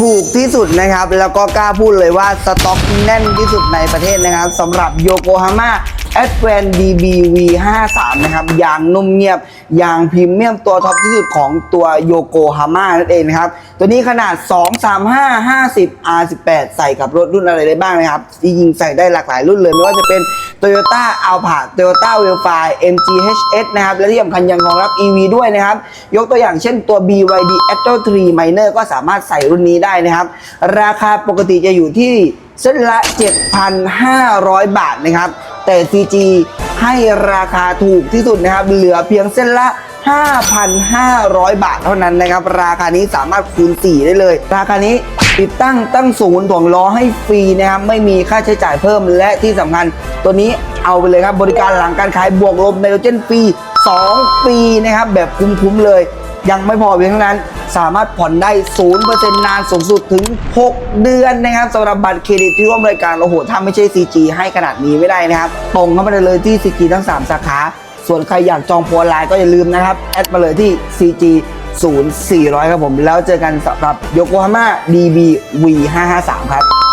ถูกที่สุดนะครับ แล้วก็กล้าพูดเลยว่าสต็อกแน่นที่สุดในประเทศนะครับสำหรับโยโกฮาม่า a d v a n DBV 53 นะครับยางนุ่มเงียบ ยางพรีเมียมตัวท็อปที่สุดของตัวโยโกฮาม่านั่นเองนะครับ ตัวนี้ขนาด 2 3 5 50 R18 ใส่กับรถรุ่นอะไรได้บ้างนะครับจริงใส่ได้หลากหลายรุ่นเลยไม่ว่าจะเป็น Toyota Alphard Toyota w e l f i MG HS นะครับและที่สำคัญยังรองรับ EV ด้วยนะครับ ยกตัวอย่างเช่นตัว BYD Atto 3 Minor ก็สามารถใส่รุ่นนี้ได้นะครับ ราคาปกติจะอยู่ที่เส้นละ 7,500 บาทนะครับ แต่ CG ให้ราคาถูกที่สุดนะครับเหลือเพียงเส้นละ 5,500 บาทเท่านั้นนะครับ ราคานี้สามารถคูณ 4 ได้เลย ราคานี้ติดตั้งตั้งศูนย์ถ่วงล้อให้ฟรีนะครับ ไม่มีค่าใช้จ่ายเพิ่มและที่สำคัญ ตัวนี้เอาไปเลยครับ บริการหลังการขายบวกลบไนโตรเจนฟรี2 ปีนะครับ แบบคุ้มๆเลย ยังไม่พอเพียงเท่านั้น สามารถผ่อนได้ 0%นานสูงสุดถึง 6 เดือนนะครับสำหรับบัตรเครดิตที่ร่วมรายการโอ้โหถ้าไม่ใช่ CG ให้ขนาดนี้ไม่ได้นะครับ ตรงเข้ามาเลยที่ CG ทั้ง 3 สาขา ส่วนใครอยากจองโปรไลน์ก็อย่าลืมนะครับ แอดมาเลยที่ CG 0400 ครับผม แล้วเจอกันสำหรับโยโกฮาม่า DB V553 ครับ